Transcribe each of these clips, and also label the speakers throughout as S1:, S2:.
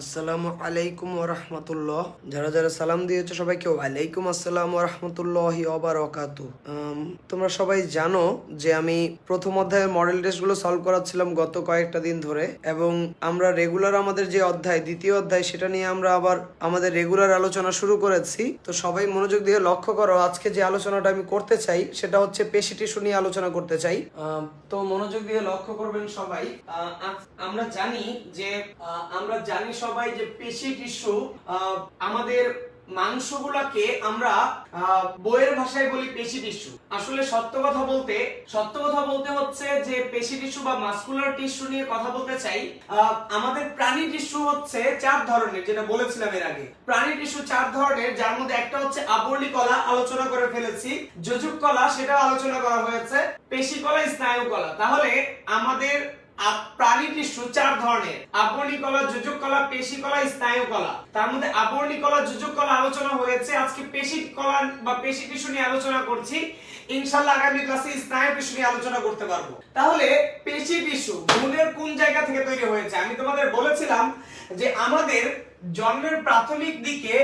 S1: আসসালামু আলাইকুম ওরহমতুল্লাহ। যারা যারা সালাম দিয়েছ সবাইকে ওয়ালাইকুম আসসালাম ওরহমতুল্লাহ ওবারকাতু। তোমরা সবাই জানো যে আমি প্রথম অধ্যায়ের মডেল টেস্টগুলো সলভ করাচ্ছিলাম গত কয়েকটা দিন ধরে এবং আমরা রেগুলার আমাদের যে অধ্যায়, দ্বিতীয় অধ্যায়, সেটা নিয়ে আমরা আবার আমাদের রেগুলার আলোচনা শুরু করেছি। তো সবাই মনোযোগ দিয়ে লক্ষ্য করো, আজকে যে আলোচনাটা আমি করতে চাই সেটা হচ্ছে পেশি টিস্যু নিয়ে আলোচনা করতে চাই। তো মনোযোগ দিয়ে লক্ষ্য করবেন সবাই। আমরা জানি যে আমরা জানি সবাই যে পেশি টিস্যু আমাদের মাংসগুলোকে আমরা বইয়ের ভাষায় বলি পেশি টিস্যু। আসলে সত্য কথা বলতে, সত্য কথা বলতে হচ্ছে যে পেশি টিস্যু বা মাসকুলার টিস্যু নিয়ে কথা বলতে চাই আমাদের প্রাণী টিস্যু হচ্ছে চার ধরনের, যেটা বলেছিলাম এর আগে। প্রাণী টিস্যু চার ধরনের, যার মধ্যে একটা হচ্ছে আবর্ণী কলা, আলোচনা করে ফেলেছি। যোজক কলা, সেটাও আলোচনা করা হয়েছে। পেশি কলা, স্নায়ু কলা। তাহলে আমাদের প্রাণী টিস্যু চার ধরনের। আবর্ণী কলা যোজক কলা পেশি কলা স্নায়ু কলা তার মধ্যে আবর্ণী কলা যোজক কলা আলোচনা হয়েছে। আজকে পেশি কলা বা পেশি টিস্যু নিয়ে আলোচনা করছি। ইনশাআল্লাহ আগামী ক্লাসে স্নায়ু টিস্যু নিয়ে আলোচনা করতে পারব। তাহলে পেশি টিস্যু ভ্রূণের কোন জায়গা থেকে তৈরি হয়েছে? আমি তোমাদের বলেছিলাম যে আমাদের জন্মের প্রাথমিক দিকে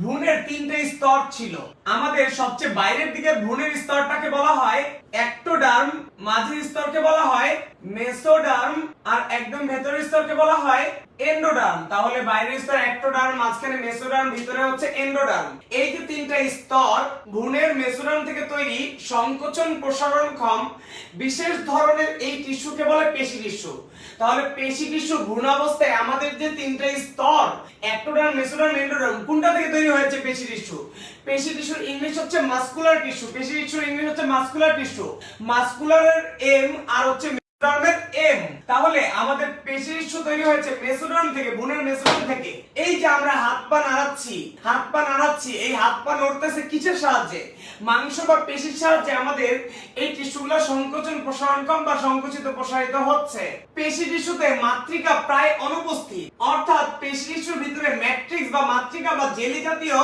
S1: ভ্রূণের তিনটে স্তর ছিল। আমাদের সবচেয়ে বাইরের দিকের ভ্রূণের স্তরটাকে বলা হয় অ্যাক্টোডার্ম মাঝের স্তরকে বলা হয় মেসোডার্ম আর একদম ভেতরের স্তরকে বলা হয় এন্ডোডার্ম। তাহলে বাইরের স্তর মাঝখানে মেসোডার্ম, ভিতরে হচ্ছে এন্ডোডার্ম। এই যে তিনটা স্তর, ভ্রূণের মেসোডার্ম থেকে তৈরি সংকোচন প্রসারণক্ষম বিশেষ ধরনের এই টিস্যুকে বলে পেশি টিস্যু। তাহলে পেশি টিস্যু আমাদের যে তিনটা স্তর অ্যাক্টোডার্ম মেসোডার্ম, এন্ডোডার্ম, কোনটা থেকে তৈরি হয়েছে পেশি টিস্যু? পেশি টিস্যুর ইংলিশ হচ্ছে মাসকুলার টিস্যু। পেশি টিস্যুর ইংলিশ হচ্ছে মাসকুলার টিস্যু। মাসকুলারের এম আর হচ্ছে তাহলে আমাদের পেশি টিস্যু তৈরি হয়েছে মেসোডার্ম থেকে, বুনের মেসোডার্ম থেকে। এই যে আমরা হাত পা নাড়াচ্ছি, হাত পা নাড়াচ্ছি, এই হাত পা নড়তেছে কিসের সাহায্যে? মাংস বা পেশির সাহায্যে আমাদের এই টিস্যুগুলো সংকোচন প্রসারণকম বা সংকুচিত প্রসারিত হচ্ছে। পেশি টিস্যুতে মাতৃকা প্রায় অনুপস্থিত। অর্থাৎ পেশি টিস্যুর ভিতরে ম্যাট্রিক্স বা মাতৃকা বা জেলি জাতীয়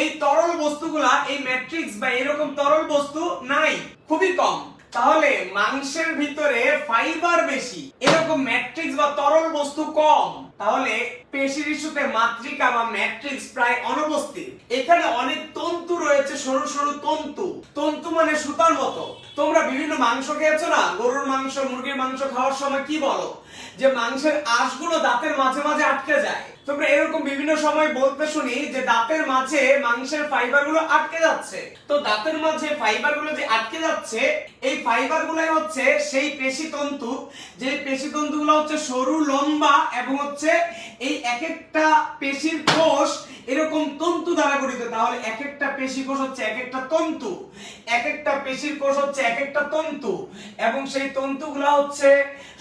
S1: এই তরল বস্তুগুলা, এই ম্যাট্রিক্স বা এরকম তরল বস্তু নাই, খুবই কম। তাহলে মাংসের ভিতরে ফাইবার বেশি। এরকম ম্যাট্রিক্স বা তরল বস্তু কম। তাহলে পেশি টিস্যুতে মাতৃকা বা ম্যাট্রিক্স প্রায় অনুপস্থিত। এখানে অনেক তন্তু রয়েছে, সরু সরু তন্তু। তন্তু মানে সুতার মতো। তোমরা বিভিন্ন মাংস খেয়েছো না? গরুর মাংস, মুরগির মাংস খাওয়ার সময় কি বলো? যে মাংসের আঁশগুলো দাঁতের মাঝে মাঝে আটকে যায়। তোমরা এরকম বিভিন্ন সময় বলতে শুনি যে দাঁতের মাঝে মাংসের ফাইবারগুলো আটকে যাচ্ছে। তো দাঁতের মাঝে ফাইবারগুলো যে আটকে যাচ্ছে, এই ফাইবার গুলাই হচ্ছে সেই পেশি তন্তু, যে পেশি তন্তু গুলো হচ্ছে সরু, লম্বা এবং হচ্ছে এই এক একটা পেশির কোষ এরকম তন্তু দ্বারা গঠিত। তাহলে এক একটা পেশি কোষ হচ্ছে এক একটা তন্তু। এক একটা পেশির কোষ হচ্ছে এক একটা তন্তু এবং সেই তন্তুগুলো হচ্ছে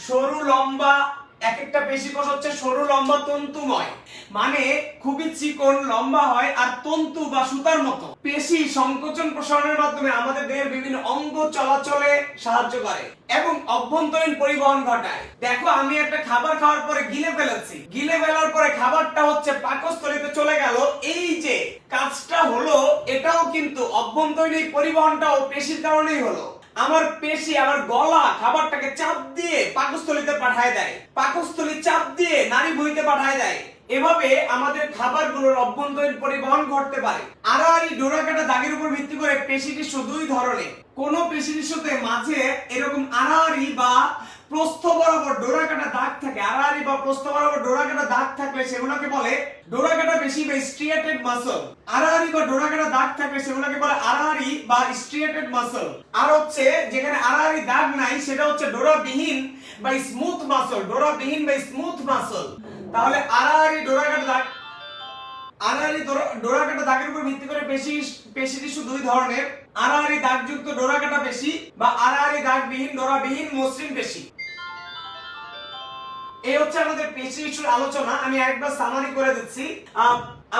S1: সরু, লম্বা এক একটা পেশি কোষ হচ্ছে সরু, লম্বা, তন্তুময়। মানে খুবই চিকন, লম্বা হয় আর তন্তু বা সুতার মতো। পেশি সংকোচন প্রসারণের মাধ্যমে আমাদের দেহের বিভিন্ন অঙ্গ চলাচলে সাহায্য করে এবং অভ্যন্তরীণ পরিবহন ঘটায়। দেখো, আমি একটা খাবার খাওয়ার পরে গিলে ফেলেছি। গিলে ফেলার পরে খাবারটা হচ্ছে পাকস্থলীতে চলে গেল। এই যে কাজটা হলো, এটাও কিন্তু অভ্যন্তরীণ পরিবহনটাও পেশির কারণেই হলো। আমার পেশি, আমার গলা খাবারটাকে চাপ দিয়ে পাকস্থলীতে পাঠায় দেয়। পাকস্থলী চাপ দিয়ে নারী ভুঁইতে পাঠায় দেয়। এভাবে আমাদের খাবারগুলোর অভ্যন্তরীণ পরিবহন ঘটতে পারে। আড়াআড়ি ডোরাকাটা দাগের উপর ভিত্তি করে পেশি টিস্যু দুই ধরনের কোন পেশি টিস্যুতে মাঝে এরকম আড়াআড়ি বা প্রস্থ বরাবর ডোরা কাটা দাগ থাকে আড়াআড়ি বা প্রস্থ বরাবর ডোরাকাটা দাগ থাকলে সেগুলোকে বলে, ডোরাকাটা বেশি বা স্ট্রিয়েটেড মাসল বা ডোরাকাটা দাগ থাকলে সেগুলোকে বলে বা স্ট্রিয়েটেড মাসল আর হচ্ছে, যেখানে দাগ নাই, সেটা হচ্ছে ডোরাবিহীন বা স্মুথ মাসল ডোরাবিহীন বা স্মুথ মাসল তাহলে ডোরাকাটা দাগ ডোরাকাটা দাগের উপর ভিত্তি করে পেশি পেশি টিস্যু দুই ধরনের, আড়াআড়ি দাগযুক্ত ডোরাকাটা পেশি বা আড়াআড়ি দাগবিহীন, ডোরাবিহীন মসৃণ পেশি এই হচ্ছে আমাদের পেশি টিস্যুর আলোচনা। আমি একবার সামারি করে দিচ্ছি।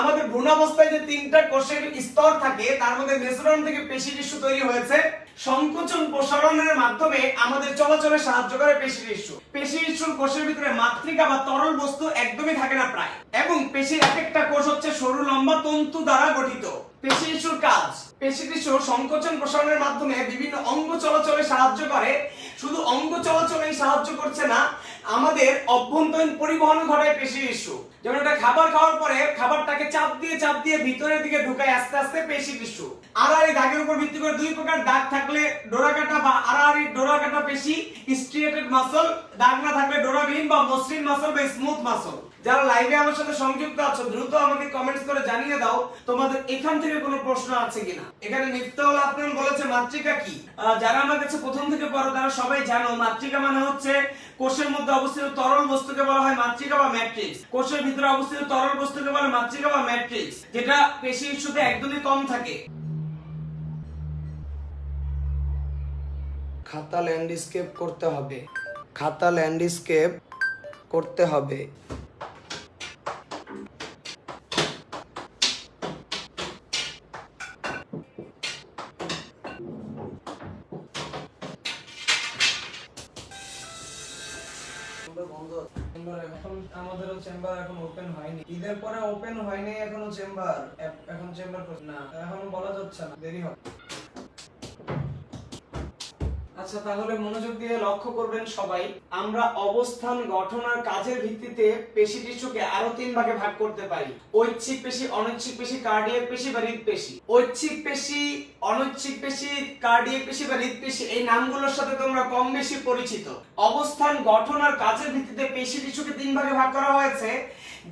S1: আমাদের ভ্রূণাবস্থায় যে তিনটা কোষের স্তর থাকে, তার মধ্যে মেসোডার্ম থেকে পেশি টিস্যু তৈরি হয়েছে। সংকোচন প্রসারণের মাধ্যমে আমাদের চলাচলে সাহায্য করে পেশি টিস্যু পেশি টিস্যুর কোষের ভিতরে মাতৃকা বা তরল বস্তু একদমই থাকে না প্রায়। এবং পেশির এক একটা কোষ হচ্ছে সরু, লম্বা, তন্তু দ্বারা গঠিত।
S2: পেশি টিস্যুর কাজ। পেশি টিস্যু সংকোচন প্রসারণের মাধ্যমে বিভিন্ন অঙ্গ চলাচলে সাহায্য করে। শুধু অঙ্গ চলাচলেই সাহায্য করছে না, আমাদের অভ্যন্তরীণ পরিবহন ঘটায় পেশি টিস্যু যেমন একটা খাবার খাওয়ার পরে খাবারটাকে চাপ দিয়ে চাপ দিয়ে ভিতরের দিকে ঢুকায় আস্তে আস্তে পেশি টিস্যু আড়াআড়ি দাগের উপর ভিত্তি করে দুই প্রকার দাগ থাকলে ডোরাকাটা বা আড়াআড়ি ডোরাকাটা পেশি স্ট্রিয়েটেড মাসল দাগ না থাকলে ডোরাবিহীন বা মসৃণ মাসল বা স্মুথ মাসল যারা লাইভে আমার সাথে সংযুক্ত আছো, দ্রুত আমাকে কমেন্টস করে জানিয়ে দাও তোমাদের এখান থেকে কোনো প্রশ্ন আছে কিনা। এখানে মিফতাউল আফনান বলেছে, মাতৃকা কি? যারা আমার কাছে প্রথম থেকে পড়ো, তারা সবাই জানো, মাতৃকা মানে হচ্ছে কোষের মধ্যে অবস্থিত তরল বস্তুকে বলা হয় মাতৃকা বা ম্যাট্রিক্স কোষের ভিতরে অবস্থিত তরল বস্তুকে বলে মাতৃকা বা ম্যাট্রিক্স যেটা পেশি ইস্যুতে একদমই কম থাকে।
S1: খাতা ল্যান্ডস্কেপ করতে হবে। খাতা ল্যান্ডস্কেপ করতে হবে। এখন আমাদেরও চেম্বার এখন ওপেন হয়নি। ঈদের পরে ওপেন হয়নি, এখনও চেম্বার এখন চেম্বার না, এখনও বলা যাচ্ছে না, দেরি হবে।
S2: আচ্ছা তাহলে মনোযোগ দিয়ে লক্ষ্য করবেন সবাই, আমরা অবস্থান, গঠন কাজের ভিত্তিতে পেশি টিস্যুকে আরও তিন ভাগে ভাগ করতে পারি। ঐচ্ছিক পেশি, অনৈচ্ছিক পেশি, কার্ডিয়াক পেশি বা হৃদপেশি ঐচ্ছিক পেশি অনৈচ্ছিক পেশি কার্ডিয়াক পেশি বা হৃদপেশি এই নামগুলোর সাথে তোমরা কম বেশি পরিচিত। অবস্থান, গঠন আর কাজের ভিত্তিতে পেশি টিস্যুকে তিন ভাগে ভাগ করা হয়েছে।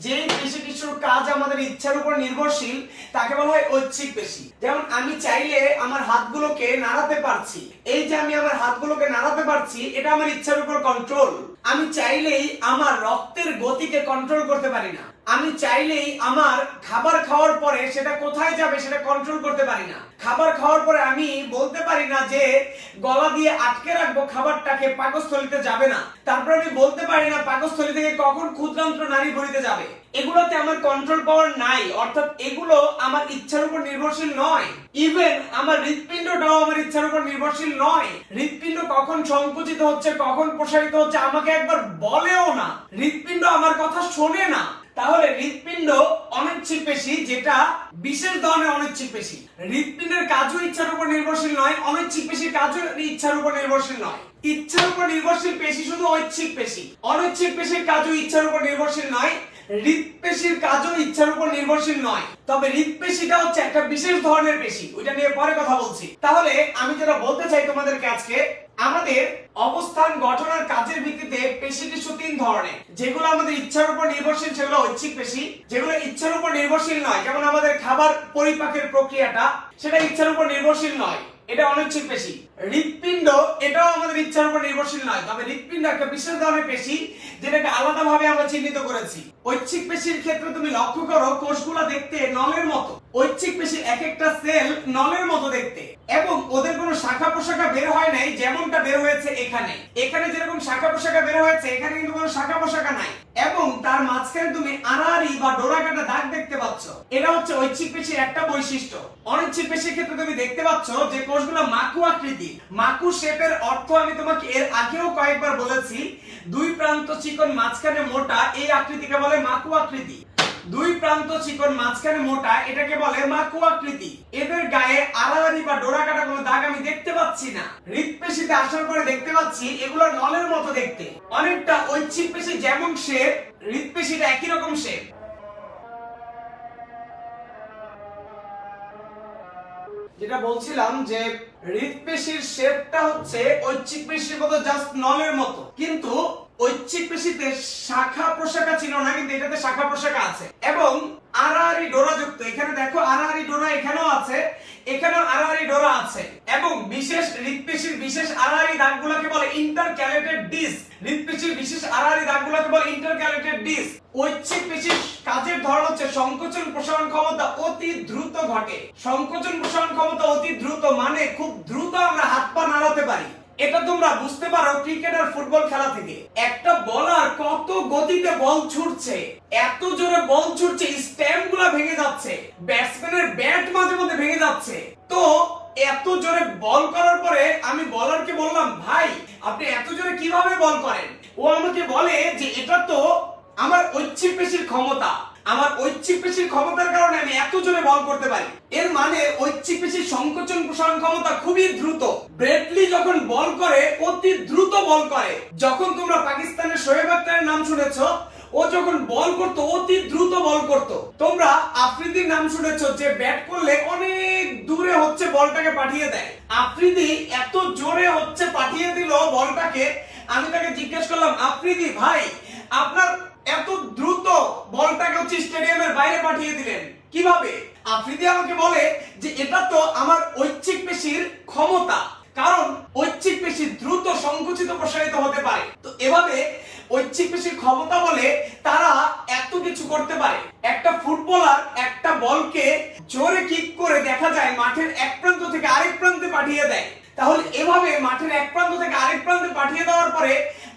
S2: যে পেশি টিস্যুর কাজ আমাদের ইচ্ছার উপর নির্ভরশীল, তাকে বলা হয় ঐচ্ছিক পেশি। যেমন আমি চাইলে আমার হাতগুলোকে নাড়াতে পারছি। এই যে আমি আমার হাতগুলোকে নাড়াতে পারছি, এটা আমার ইচ্ছার উপর কন্ট্রোল আমি চাইলেই আমার রক্তের গতিকে কন্ট্রোল করতে পারি না। আমি চাইলেই আমার খাবার খাওয়ার পরে সেটা কোথায় যাবে সেটা কন্ট্রোল করতে পারি না। খাবার খাওয়ার পরে আমি বলতে পারি না যে গলা দিয়ে আটকে রাখব খাবারটাকে পাকস্থলিতে যাবে না। তারপর আমি বলতে পারি না পাকস্থলী থেকে কখন ক্ষুদ্রান্ত নারী ভরিতে যাবে। এগুলোতে আমার কন্ট্রোল পাওয়ার নাই, অর্থাৎ এগুলো আমার ইচ্ছার উপর নির্ভরশীল নয়। ইভেন আমার হৃৎপিণ্ডটাও আমার ইচ্ছার উপর নির্ভরশীল নয়। হৃৎপিণ্ড কখন সংকুচিত হচ্ছে, কখন প্রসারিত হচ্ছে আমাকে একবার বলেও না। হৃৎপিণ্ড আমার কথা শোনে না। তাহলে হৃৎপিণ্ড অনিচ্ছিক পেশি, যেটা বিশেষ ধরনের অনিচ্ছিক পেশি। হৃৎপিণ্ডের কাজও ইচ্ছার উপর নির্ভরশীল নয় অনিচ্ছিক পেশির কাজও ইচ্ছার উপর নির্ভরশীল নয়। ইচ্ছার উপর নির্ভরশীল পেশি শুধু ঐচ্ছিক পেশি। অনৈচ্ছিক পেশির কাজও ইচ্ছার উপর নির্ভরশীল নয় হৃৎপেশির কাজও ইচ্ছার উপর নির্ভরশীল নয়। তবে হৃৎপেশিটা হচ্ছে একটা বিশেষ ধরনের পেশি, ওইটা নিয়ে পরে কথা বলছি। তাহলে আমি যেটা বলতে চাই তোমাদেরকে আজকে আমাদের অবস্থান, গঠনের কাজের ভিত্তিতে পেশি টিস্যু তিন ধরনের। যেগুলো আমাদের ইচ্ছার উপর নির্ভরশীল, সেগুলো ঐচ্ছিক পেশি। যেগুলো ইচ্ছার উপর নির্ভরশীল নয়, যেমন আমাদের খাবার পরিপাকের প্রক্রিয়াটা, সেটা ইচ্ছার উপর নির্ভরশীল নয়, এটা অনৈচ্ছিক পেশি। হৃৎপিণ্ড, এটাও আমাদের ইচ্ছার উপর নির্ভরশীল নয়। তবে হৃৎপিণ্ড একটা বিশেষ ধরনের পেশি, যেটাকে আলাদাভাবে আমরা চিহ্নিত করেছি। ঐচ্ছিক পেশির ক্ষেত্রে তুমি লক্ষ্য করো, কোষগুলো দেখতে নলের মতো। ঐচ্ছিক পেশি এক একটা সেল নলের মতো দেখতে। এবং ওদের কোনো শাখা প্রশাখা বের হয় নাই, যেমনটা বের হয়েছে এখানে। এখানে যেরকম শাখা প্রশাখা বের হয়েছে, এখানে কিন্তু কোনো শাখা প্রশাখা নাই। এবং তার মাঝখানে তুমি আড়াআড়ি বা ডোরাকাটা দাগ দেখতে পাচ্ছ। এটা হচ্ছে ঐচ্ছিক পেশির একটা বৈশিষ্ট্য। অনিচ্ছিক পেশির ক্ষেত্রে তুমি দেখতে পাচ্ছ যে কোষগুলো মাকু আকৃতি মাকু শেপের অর্থ আমি তোমাকে এর আগেও কয়েকবার বলেছি, দুই প্রান্ত চিকন, মাঝখানে মোটা, এই আকৃতিকে বলে মাকু আকৃতি। দুই প্রান্ত চিকন, মাঝখানে মোটা, এটাকে বলে মাকু আকৃতি। এদের গায়ে আড়াআড়ি বা ডোরা কাটা কোনো দাগ আমি দেখতে পাচ্ছি না। হৃৎপেশিতে আসার পরে দেখতে পাচ্ছি, এগুলো নলের মতো দেখতে। অনেকটা ঐচ্ছিক পেশি যেমন শেপ, হৃৎপেশিটা একই রকম শেপ। যেটা বলছিলাম যে হৃৎপেশির শেপটা হচ্ছে ঐচ্ছিক পেশির মতো জাস্ট নলের মতো। কিন্তু ঐচ্ছিক পেশিতে শাখা প্রশাখা ছিল না, কিন্তু এটাতে শাখা প্রশাখা আছে। এবং আড়াআড়ি ডোরা যুক্ত। এখানে দেখো, আড়াআড়ি ডোরা এখানেও আছে, এখানেও আড়াআড়ি ডোরা আছে। এবং বিশেষ হৃৎপেশির বিশেষ আড়াআড়ি দাগগুলোকে বলে ইন্টারক্যালেটেড ডিস্ক। হৃৎপেশির বিশেষ আড়াআড়ি দাগগুলোকে বলে ইন্টারক্যালেটেড ডিস্ক। ঐচ্ছিক পেশির কাজের ধরন হচ্ছে সংকোচন প্রসারণ ক্ষমতা অতি দ্রুত ঘটে। সংকোচন প্রসারণ ক্ষমতা অতি দ্রুত মানে খুব দ্রুত আমরা হাত পা নাড়াতে পারি। এটা তোমরা বুঝতে পারো ক্রিকেট আর ফুটবল খেলা থেকে। একটা বলার কত গতিতে বল ছুটছে, এত জোরে বল ছুটছে, স্ট্যাম্পগুলা ভেঙে যাচ্ছে, ব্যাটসম্যানের ব্যাট মাঝে মধ্যে ভেঙে যাচ্ছে। তো এত জোরে বল করার পরে আমি বলারকে বললাম, ভাই, আপনি এত জোরে কীভাবে বল করেন? ও আমাকে বলে যে, এটা তো আমার ঐচ্ছিক পেশির ক্ষমতা। আমার ঐচ্ছিক পেশির ক্ষমতার কারণে আমি এত জোরে বল করতে পারি। এর মানে ঐচ্ছিক পেশির সংকোচন প্রসারণ ক্ষমতা খুবই দ্রুত। ব্রেটলি যখন বল করে, অতি দ্রুত বল করে। যখন তোমরা পাকিস্তানের শোয়েব আক্তারের নাম শুনেছো, ও যখন বল করতো, অতি দ্রুত বল করতো। তোমরা আফ্রিদির নাম শুনেছো, যে ব্যাট করলে অনেক দূরে হচ্ছে বলটাকে পাঠিয়ে দেয়। আফ্রিদি এত জোরে হচ্ছে পাঠিয়ে দিল বলটাকে, আমি তাকে জিজ্ঞেস করলাম, আফ্রিদি ভাই, আপনার এত দ্রুত বলটাকে হচ্ছে স্টেডিয়ামের বাইরে পাঠিয়ে দিলেন। কীভাবে? আফ্রিদি আমাকে বলে যে এটা তো আমার ঐচ্ছিক পেশির ক্ষমতা। কারণ ঐচ্ছিক পেশি দ্রুত সংকুচিত প্রসারিত হতে পারে। তো এভাবে ঐচ্ছিক পেশির ক্ষমতা বলে তারা এত কিছু করতে পারে। একটা ফুটবলার একটা বলকে জোরে কিক করে দেখা যায় মাঠের এক প্রান্ত থেকে আরেক প্রান্তে পাঠিয়ে দেয়। তাহলে এভাবে মাঠের এক প্রান্ত থেকে আরেক প্রান্তে পাঠিয়ে দেওয়ার পরে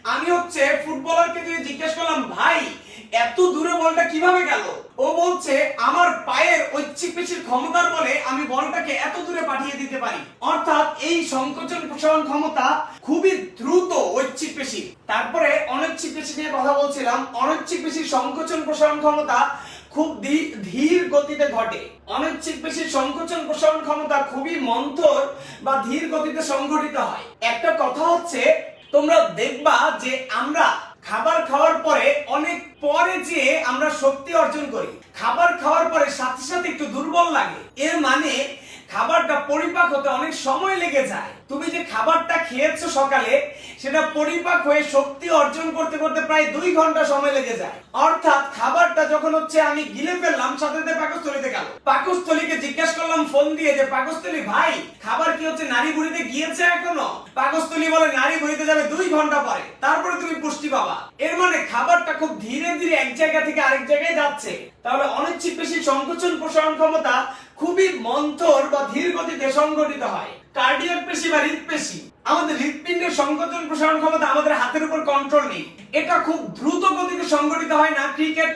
S2: আমি হচ্ছে ফুটবলারকে দিয়ে জিজ্ঞেস করলাম, ভাই, এত দূরে বলটা কীভাবে গেল? ও বলছে, আমার পায়ের ঐচ্ছিক ক্ষমতার বলে আমি বলটাকে এত দূরে পাঠিয়ে দিতে পারি। অর্থাৎ এই সংকোচন প্রসারণ ক্ষমতা খুবই দ্রুত ঐচ্ছিক পেশি তারপরে অনৈচ্ছিক পেশি নিয়ে কথা বলছিলাম। অনৈচ্ছিক পেশির সংকোচন প্রসারণ ক্ষমতা খুব ধীর গতিতে ঘটে। অনৈচ্ছিক পেশির সংকোচন প্রসারণ ক্ষমতা খুবই মন্থর বা ধীর গতিতে সংঘটিত হয়। একটা কথা হচ্ছে তোমরা দেখবা যে আমরা খাবার খাওয়ার পরে অনেক পরে যে আমরা শক্তি অর্জন করি। খাবার খাওয়ার পরে সাথে সাথে একটু দুর্বল লাগে। এর মানে খাবারটা পরিপাক হতে অনেক সময় লেগে যায়। তুমি যে খাবারটা খেয়েছো সকালে, সেটা পরিপাক হয়ে শক্তি অর্জন করতে করতে প্রায় দুই ঘণ্টা সময় লেগে যায়। অর্থাৎ খাবারটা যখন হচ্ছে আমি গিলে ফেললাম, সাথে সাথে পাকস্থলিতে গেল। পাকস্থলীকে জিজ্ঞেস করলাম, ফোন দিয়ে যে, পাকস্থলী ভাই, খাবার কি হচ্ছে নারী বুড়িতে গিয়েছে এখনও? পাকস্থলী বলে নারী বুড়িতে যাবে দুই ঘণ্টা পরে। তারপরে তুমি পুষ্টি পাবা। এর মানে খাবারটা খুব ধীরে ধীরে এক জায়গা থেকে আরেক জায়গায় যাচ্ছে। তাহলে অনিচ্ছিক পেশি সংকোচন প্রসারণ ক্ষমতা খুবই মন্থর বা ধীর গতিতে সংগঠিত হয়। কার্ডিয়াক পেশি বা হৃদপেশি আমাদের হৃৎপিণ্ডের সংকোচন প্রসারণ ক্ষমতা আমাদের হাতের উপর কন্ট্রোল নেই। এটা খুব দ্রুত গতিতে সংগঠিত হয় না। ক্রিকেট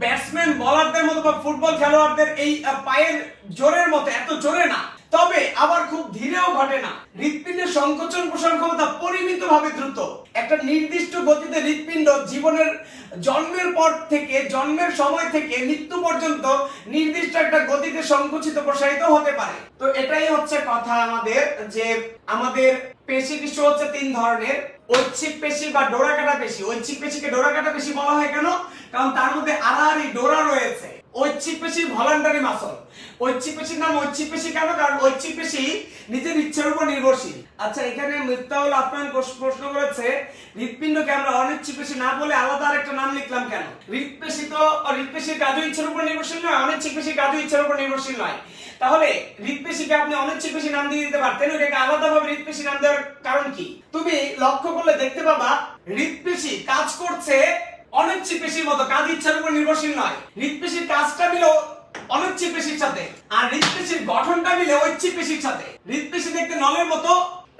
S2: ব্যাটসম্যান বলারদের মতো বা ফুটবল খেলোয়াড়দের এই পায়ের জোরের মতো, এত জোরে না। তবে আবার খুব ধীরেও ঘটে না। হৃৎপিণ্ডের সংকোচন প্রসারণ ক্ষমতা পরিমিত ভাবে দ্রুত। একটা নির্দিষ্ট গতিতে হৃৎপিণ্ড জীবনের জন্মের পর থেকে, জন্মের সময় থেকে মৃত্যু পর্যন্ত নির্দিষ্ট একটা গতিতে সংকুচিত প্রসারিত হতে পারে। তো এটাই হচ্ছে কথা আমাদের যে আমাদের পেশি টিস্যু হচ্ছে তিন ধরনের। ঐচ্ছিক পেশি বা ডোরাকাটা পেশি। ঐচ্ছিক পেশিকে ডোরাকাটা পেশি বলা হয় কেন? কারণ তার মধ্যে আড়াআড়ি ডোরা রয়েছে। ঐচ্ছিক পেশি ভলান্টারি মাসল। ঐচ্ছিক পেশির নাম ঐচ্ছিক পেশি কেন? কারণ ঐচ্ছিক পেশি নিজের ইচ্ছার উপর নির্ভরশীল। আচ্ছা এখানে আফরান প্রশ্ন করেছে, হৃৎপিণ্ডকে আমরা অনিচ্ছিক পেশি না বলে আলাদা আরেকটা নাম লিখলাম কেন? হৃৎপেশি তো হৃৎপেশির ইচ্ছার উপর নির্ভরশীল নয়, অনিচ্ছিক ইচ্ছার উপর নির্ভরশীল নয়। তাহলে হৃৎপেশিকে আপনি অনিচ্ছিক পেশি নাম দিয়ে দিতে পারতেন ওটাকে আলাদাভাবে হৃৎপেশি নাম দেওয়ার কারণ কি? তুমি লক্ষ্য করলে দেখতে পাবা, হৃৎপেশি কাজ করছে অনিচ্ছিক পেশির মতো কাজ ইচ্ছার উপর নির্ভরশীল নয়। হৃৎপেশির কাজটা মিলো অনিচ্ছিক পেশির সাথে, আর হৃৎপেশির গঠনটা মিলে ঐচ্ছিক পেশির সাথে। হৃৎপেশি দেখতে নলের মতো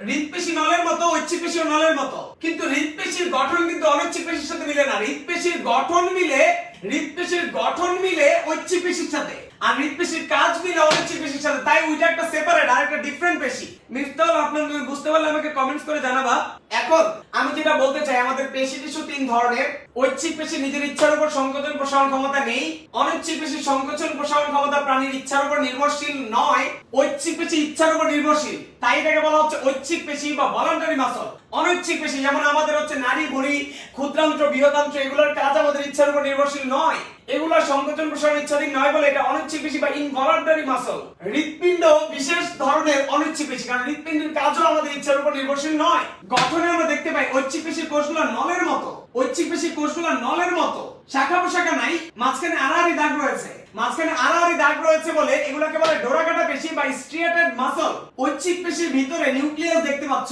S2: হৃৎপেশি নলের মতো ঐচ্ছিক পেশি নলের মতো। কিন্তু হৃৎপেশির গঠন কিন্তু অনৈচ্ছিক পেশির সাথে মিলে না। হৃৎপেশির গঠন মিলে হৃৎপেশির গঠন মিলে ঐচ্ছিক পেশির সাথে। আর হৃৎপেশির কাজ মিলে অনৈচ্ছিক পেশির সাথে। তাই ওইটা একটা সেপারেট আর একটা ডিফারেন্ট পেশি। মিফতাহুল, আপনার তুমি বুঝতে পারলে আমাকে কমেন্টস করে জানাবা। এখন, আমি যেটা বলতে চাই, আমাদের পেশি টিস্যু তিন ধরনের। ঐচ্ছিক পেশি নিজের ইচ্ছার উপর সংকোচন প্রসারণ ক্ষমতা নেই। অনৈচ্ছিক পেশি সংকোচন প্রসারণ ক্ষমতা প্রাণীর ইচ্ছার উপর নির্ভরশীল নয়। ঐচ্ছিক পেশি ইচ্ছার উপর নির্ভরশীল। তাই এটাকে বলা হচ্ছে ঐচ্ছিক পেশি বা ভলান্টারি মাসল অনৈচ্ছিক পেশি যেমন আমাদের হচ্ছে নারী ভরি ক্ষুদ্রাংশ বৃহদাংশ এগুলোর কাজ আমাদের ইচ্ছার উপর নির্ভরশীল নয়। এগুলো সংকোচন প্রসারণ ইচ্ছাধীন নয় বলে এটা অনৈচ্ছিক পেশি বা ইনভলান্টারি মাসল হৃৎপিণ্ড বিশেষ ধরনের অনৈচ্ছিক পেশি কারণ হৃৎপিণ্ডের কাজও আমাদের ইচ্ছার উপর নির্ভরশীল নয়। গঠনে আমরা দেখতে পাই ঐচ্ছিক পেশির কোষগুলো নলের মতো। ঐচ্ছিক পেশির কোষগুলো নলের মতো। শাখা প্রশাখা নাই, মাঝখানে আড়াআড়ি দাগ রয়েছে। মাঝখানে আড়াআড়ি দাগ রয়েছে বলে এগুলোকে বলে ডোরাকাটা পেশি বা স্ট্রিয়েটেড মাসল ঐচ্ছিক পেশির ভিতরে নিউক্লিয়াস দেখতে পাচ্ছ,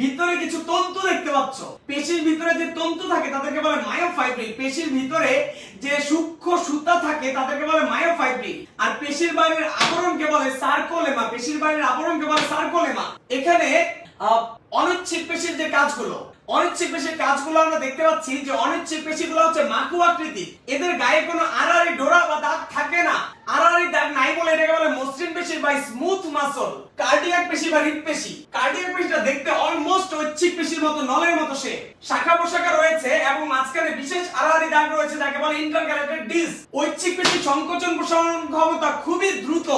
S2: ভিতরে কিছু তন্তু দেখতে পাচ্ছ। পেশির ভিতরে যে তন্তু থাকে, তাদেরকে বলে মায়োফাইব্রিল পেশির ভিতরে যে সূক্ষ্ম সুতা থাকে, তাদেরকে বলে মায়োফাইব্রিল আর পেশির বাইরের আবরণকে বলে সার্কোলেমা পেশির বাইরের আবরণকে বলে সার্কোলেমা এখানে অনিচ্ছিক পেশির যে কাজগুলো অনিচ্ছিক পেশির কাজগুলো আমরা দেখতে পাচ্ছি যে অনিচ্ছিক পেশিগুলো হচ্ছে মাকু আকৃতি এদের গায়ে কোনো আড়াআড়ি ডোরা বা দাগ থাকে না। আড়াআড়ি দাগ নাই বলে এটাকে বা স্মুথ মাসল কার্ডিয়াক পেশি বা হৃদ পেশি। কার্ডিয়াক পেশিটা দেখতে অলমোস্ট ঐচ্ছিক পেশির মতো, নলের মতো সে। শাখা প্রশাখা রয়েছে এবং মাঝখানে বিশেষ আড়াআড়ি দাগ রয়েছে, যাকে বলে ইন্টারক্যালেটেড ডিস্ক ঐচ্ছিক পেশি সংকোচন প্রসারণ ক্ষমতা খুবই দ্রুত,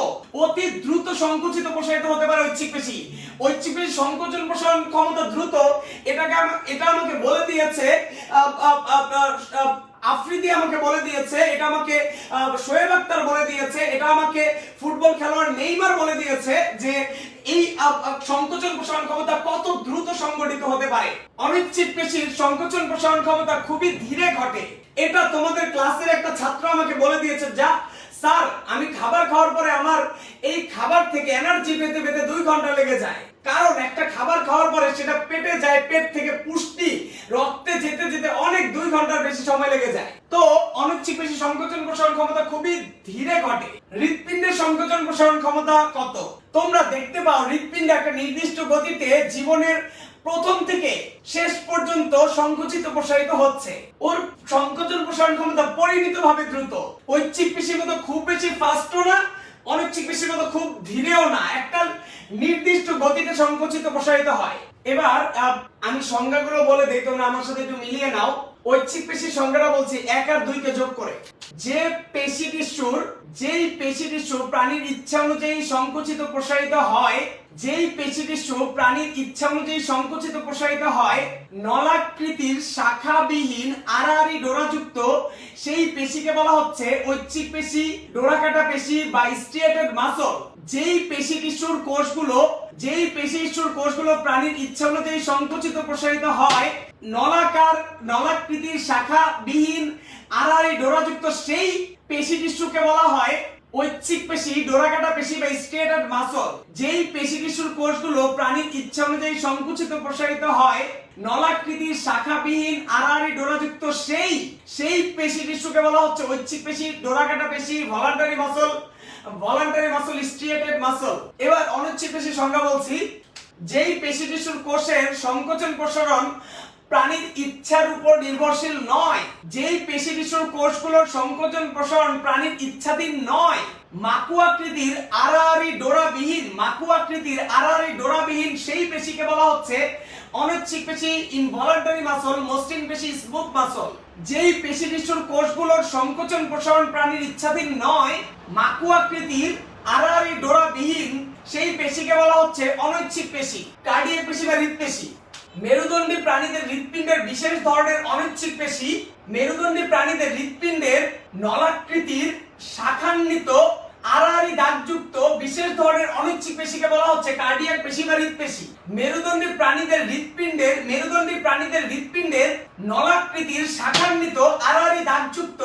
S2: অতি দ্রুত সংকুচিত প্রসারিত হতে পারে ঐচ্ছিক পেশি। ঐচ্ছিক পেশি সংকোচন প্রসারণ ক্ষমতা দ্রুত, এটাকে এটা আমাকে বলে দিয়েছে আফ্রিদি আমাকে বলে দিয়েছে, এটা আমাকে শোয়েব আক্তার বলে দিয়েছে, এটা আমাকে ফুটবল খেলোয়াড় নেইমার বলে দিয়েছে যে এই সংকোচন প্রসারণ ক্ষমতা কত দ্রুত সংগঠিত হতে পারে। অনিশ্চিত পেশির সংকোচন প্রসারণ ক্ষমতা খুবই ধীরে ঘটে। এটা তোমাদের ক্লাসের একটা ছাত্র আমাকে বলে দিয়েছে যা স্যার, আমি খাবার খাওয়ার পরে আমার এই খাবার থেকে এনার্জি পেতে পেতে দুই ঘণ্টা লেগে যায়। কারণ একটা খাবার খাওয়ার পরে সেটা পেটে যায়, পেট থেকে পুষ্টি, রক্তে যেতে যেতে অনেক দুই ঘণ্টার বেশি সময় লেগে যায়। তো অনিচ্ছিক পেশি সংকোচন প্রসারণ ক্ষমতা খুবই ধীরে ঘটে। হৃৎপিণ্ডের সংকোচন প্রসারণ ক্ষমতা কত? তোমরা দেখতে পাও, হৃৎপিণ্ড একটা নির্দিষ্ট গতিতে জীবনের প্রথম থেকে শেষ পর্যন্ত সংকুচিত প্রসারিত হচ্ছে। ওর সংকোচন প্রসারণ ক্ষমতা পরিমিত ভাবে দ্রুত ঐচ্ছিক পেশির মতো খুব বেশি ফাস্টও না অনৈচ্ছিক পেশির মতো খুব ধীরেও না। একটা নির্দিষ্ট গতিতে সংকুচিত প্রসারিত হয়। এবার আমি সংজ্ঞাগুলো বলে দেই, তোমরা আমার সাথে একটু মিলিয়ে নাও। ঐচ্ছিক পেশির সংজ্ঞাটা বলছি, এক আর দুইকে যোগ করে। যে পেশি টিস্যুর যেই পেশি টিস্যু প্রাণীর ইচ্ছা অনুযায়ী সংকুচিত প্রসারিত হয়, যেই পেশি টিস্যু প্রাণীর ইচ্ছা অনুযায়ী সংকুচিত প্রসারিত হয়, নলাকৃতির শাখাবিহীন আড়াআড়ি ডোরাযুক্ত, সেই পেশিকে বলা হচ্ছে ঐচ্ছিক পেশি, ডোরাকাটা পেশি বা স্ট্রিয়েটেড মাসল। যেই পেশি টিস্যুর কোষগুলো, যেই পেশি টিস্যুর কোষগুলো প্রাণীর ইচ্ছা অনুযায়ী সংকুচিত প্রসারিত হয় নলাকার, নলাকৃতির শাখা বিহীন আড়াআড়ি ডোরাযুক্ত সেই পেশি টিস্যুকে বলা হয় ঐচ্ছিক পেশি, ডোরাকাটা পেশি বা স্ট্রেটেড মাসল। যেই পেশি টিস্যুর কোষগুলো প্রাণীর ইচ্ছা অনুযায়ী সংকুচিত প্রসারিত হয়, নলাকৃতির শাখাবিহীন আড়াআড়ি ডোরাযুক্ত সেই সেই পেশি টিস্যুকে বলা হচ্ছে ঐচ্ছিক পেশি, ডোরাকাটা পেশি, voluntary muscle voluntary muscle striated muscle. এবার অনিচ্ছিক পেশি সংজ্ঞা বলছি। যেই পেশি টিস্যুর কোষের সংকোচন প্রসারণ প্রাণীর ইচ্ছার উপর নির্ভরশীল নয়। যেই পেশি টিস্যুর কোষগুলোর সংকোচন প্রসারণ প্রাণীর ইচ্ছাধীন নয়। মাকু আকৃতির আড়াআড়ি ডোরাবিহীন, মাকু আকৃতির আড়াআড়ি ডোরাবিহীন সেই পেশিকে বলা হচ্ছে অনিচ্ছিক পেশি ইনভলান্টারি মাসল মসৃণ পেশি স্মুথ মাসল যেই পেশি টিস্যুর কোষগুলোর সংকোচন প্রসারণ প্রাণীর ইচ্ছাধীন নয়, মাকু আকৃতির আড়াআড়ি ডোরাবিহীন সেই পেশিকে বলা হচ্ছে অনৈচ্ছিক পেশি কার্ডিয়াক পেশি বা হৃদপেশি মেরুদণ্ডী প্রাণীদের হৃৎপিণ্ডের বিশেষ ধরনের অনিচ্ছিক পেশি মেরুদণ্ডী প্রাণীদের হৃৎপিণ্ডের নলাকৃতির শাখান্বিত, আড়াআড়ি দাগযুক্ত বিশেষ ধরনের অনিচ্ছিক পেশিকে বলা হচ্ছে কার্ডিয়াক পেশি। বা হৃৎপেশি মেরুদণ্ডী প্রাণীদের হৃৎপিণ্ডের, মেরুদণ্ডী প্রাণীদের হৃৎপিণ্ডের নলাকৃতির শাখান্বিত, আড়াআড়ি দাগযুক্ত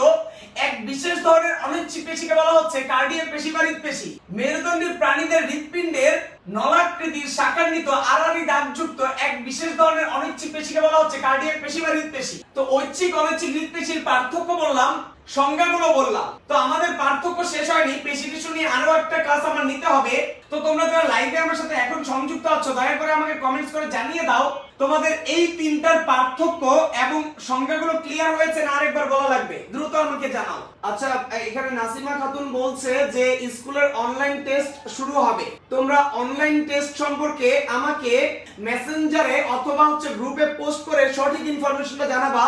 S2: এক বিশেষ ধরনের অনিচ্ছিক পেশিকে বলা হচ্ছে কার্ডিয়াক পেশি। বা হৃৎপেশি মেরুদণ্ডী প্রাণীদের হৃৎপিণ্ডের নলাকৃতির শাখান্বিত আড়াআড়ি দাগযুক্ত এক বিশেষ ধরনের অনিচ্ছিক পেশিকে বলা হচ্ছে কার্ডিয়াক পেশি। বা হৃৎপেশি তো ঐচ্ছিক অনৈচ্ছিক হৃৎপেশির পার্থক্য বললাম, সংজ্ঞাগুলো বললাম। তো আমাদের পার্থক্য শেষ হয়নি পেশি টিস্যু নিয়ে আরও একটা ক্লাস আমার নিতে হবে। তো তোমরা যারা লাইভে আমার সাথে এখন সংযুক্ত আছো, দয়া করে আমাকে কমেন্টস করে জানিয়ে দাও। তোমাদের এই তিনটার পার্থক্য এবং সংজ্ঞাগুলো ক্লিয়ার হয়েছে না আরেকবার বলা লাগবে। দ্রুত আমাকে জানাও। আচ্ছা এখানে নাসিমা খাতুন বলছে যে স্কুলের অনলাইন টেস্ট শুরু হবে। তোমরা অনলাইন টেস্ট সম্পর্কে আমাকে মেসেঞ্জারে অথবা হচ্ছে গ্রুপে পোস্ট করে সঠিক ইনফরমেশনটা জানাবা।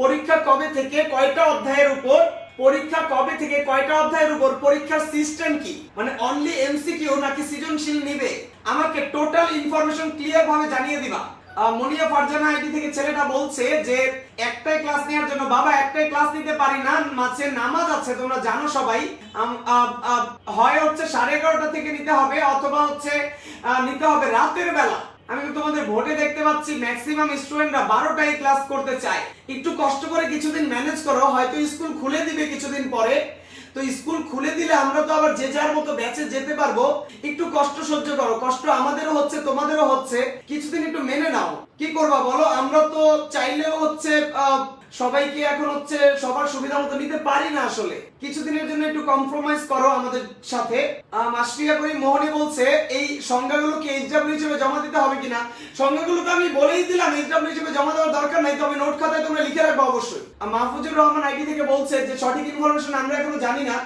S2: পরীক্ষা কবে থেকে কয়টা অধ্যায়ের উপর, পরীক্ষা কবে থেকে কয়টা অধ্যায়ের উপর, পরীক্ষার সিস্টেম কি? মানে অনলি এমসিকিউ নাকি সৃজনশীল নিবে? আমাকে টোটাল ইনফরমেশন ক্লিয়ার ভাবে জানিয়ে দিবা। মনিয়া ফারজানা আইডি থেকে ছেলেটা বলছে যে, একটাই ক্লাস নেওয়ার জন্য, বাবা, একটাই ক্লাস নিতে পারি না, মাঝে নামাজ আছে, তোমরা জানো সবাই। হয় হচ্ছে সাড়ে এগারোটা থেকে নিতে হবে, অথবা হচ্ছে নিতে হবে রাতের বেলা। আমি তোমাদের ভোটে দেখতে পাচ্ছি ম্যাক্সিমাম স্টুডেন্টরা বারোটায় ক্লাস করতে চায়। একটু কষ্ট করে কিছুদিন ম্যানেজ করো, হয়তো স্কুল খুলে দিবে কিছুদিন পরে। তো স্কুল খুলে দিলে আমরা তো আবার যে যার মতো ব্যাচে যেতে পারব। একটু কষ্ট সহ্য করো। কষ্ট আমাদেরও হচ্ছে, তোমাদেরও হচ্ছে। কিছুদিন একটু মেনে নাও। কি করবা বলো? আমরা তো চাইলেও হচ্ছে সবাইকে এখন হচ্ছে সবার সুবিধা মতো নিতে পারি না আসলে। কিছুদিনের জন্য একটু কম্প্রোমাইজ করো আমাদের সাথে। মাস্টারিয়া করি মোহনী বলছে, এই সংজ্ঞাগুলোকে এইচডাব্লিউ হিসেবে জমা দিতে হবে কিনা? সংজ্ঞাগুলোকে আমি বলেই দিলাম এইচডাব্লিউ হিসেবে জমা দেওয়ার দরকার নাই, তবে নোট খাতায় তোমরা লিখে রাখব অবশ্যই। মাহফুজুর রহমান আইডি থেকে বলছে যে, সঠিক ইনফরমেশন আমরা এখনও জানি না।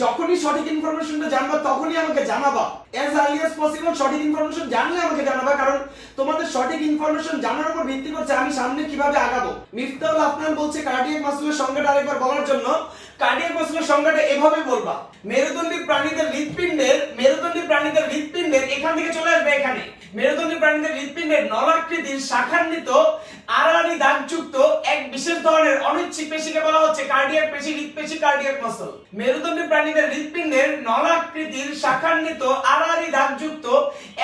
S2: যখনই সঠিক ইনফরমেশনটা জানবা, তখনই আমাকে জানাবা। অ্যাজ আর্লি অ্যাজ পসিবল সঠিক ইনফরমেশন জানলে আমাকে জানাবা, কারণ তোমাদের সঠিক ইনফরমেশন জানার উপর ভিত্তি করছে আমি সামনে কীভাবে আগাবো। মিফতাউল আফনান বলছে, কার্ডিয়াক মাসুলের সংজ্ঞাটা আরেকবার বলার জন্য, কার্ডিয়াক মাসুলের সংজ্ঞাটা এভাবে বলবা, মেরুদণ্ডী প্রাণীদের হৃৎপিণ্ডের, মেরুদণ্ডী প্রাণীদের হৃৎপিণ্ডের এখান থেকে চলে আসবে এখানে। মেরুদণ্ডী প্রাণীদের হৃৎপিণ্ডের নলাকৃতির শাখান্বিত আড়াআড়ি দাগযুক্ত এক বিশেষ ধরনের অনিচ্ছিক পেশিকে বলা হচ্ছে কার্ডিয়াক পেশি হৃৎপেশি কার্ডিয়াক মাসল মেরুদণ্ডী প্রাণীদের হৃৎপিণ্ডের নলাকৃতির শাখান্বিত আড়াআড়ি দাগযুক্ত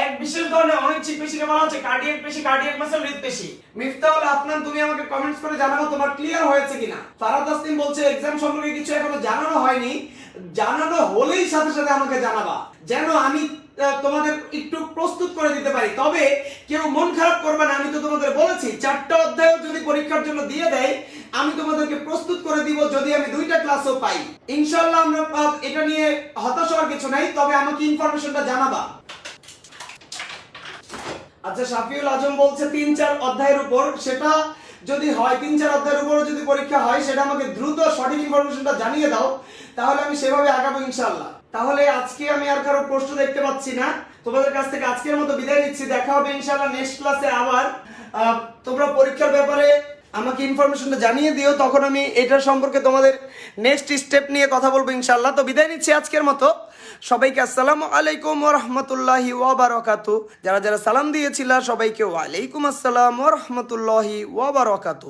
S2: এক বিশেষ ধরনের অনিচ্ছিক পেশিকে বলা হচ্ছে কার্ডিয়াক পেশি কার্ডিয়াক মাসল হৃৎপেশি মিফতাউল আফনান তুমি আমাকে কমেন্টস করে জানাও তোমার ক্লিয়ার হয়েছে কিনা? ফারাদ তাসলিম বলছে এক্সাম সম্পর্কে কিছু এখনও জানানো হয়নি। জানানো হলেই সাথে সাথে আমাকে জানাবা। যেন আমি তোমাদের একটু প্রস্তুত করে দিতে পারি। তবে কেউ মন খারাপ করবে না, আমি তো তোমাদের বলেছি, চারটা অধ্যায় যদি পরীক্ষার জন্য দিয়ে দেয়, আমি তোমাদেরকে প্রস্তুত করে দিব যদি আমি দুইটা ক্লাসও পাই। ইনশাআল্লাহ আমরা এটা নিয়ে হতাশ হওয়ার কিছু নাই, তবে আমাকে ইনফরমেশনটা জানাবা। আচ্ছা শাফিউল আজম বলছে তিন, চার অধ্যায়ের উপর, সেটা যদি হয়, তিন, চার অধ্যায়ের উপর যদি পরীক্ষা হয়, সেটা আমাকে দ্রুত সঠিক ইনফরমেশনটা জানিয়ে দাও, তাহলে আমি সেভাবে আগাবো ইনশাআল্লাহ। তাহলে আজকে আমি আর কারও প্রশ্ন দেখতে পাচ্ছি না। তোমাদের কাছ থেকে আজকের মতো বিদায় নিচ্ছি। দেখা হবে ইনশাআল্লাহ নেক্সট ক্লাসে আবার। তোমরা পরীক্ষার ব্যাপারে আমাকে ইনফরমেশনটা জানিয়ে দিও। তখন আমি এটার সম্পর্কে তোমাদের নেক্সট স্টেপ নিয়ে কথা বলব ইনশাআল্লাহ। তো বিদায় নিচ্ছি আজকের মতো। সবাইকে আসসালামু আলাইকুম ওরহমতুল্লাহি ওয়াবারাকাতু। যারা যারা সালাম দিয়েছিলা, সবাইকে ওয়ালাইকুম আসসালাম ওরহমতুল্লাহি ওয়াবারাকাতু।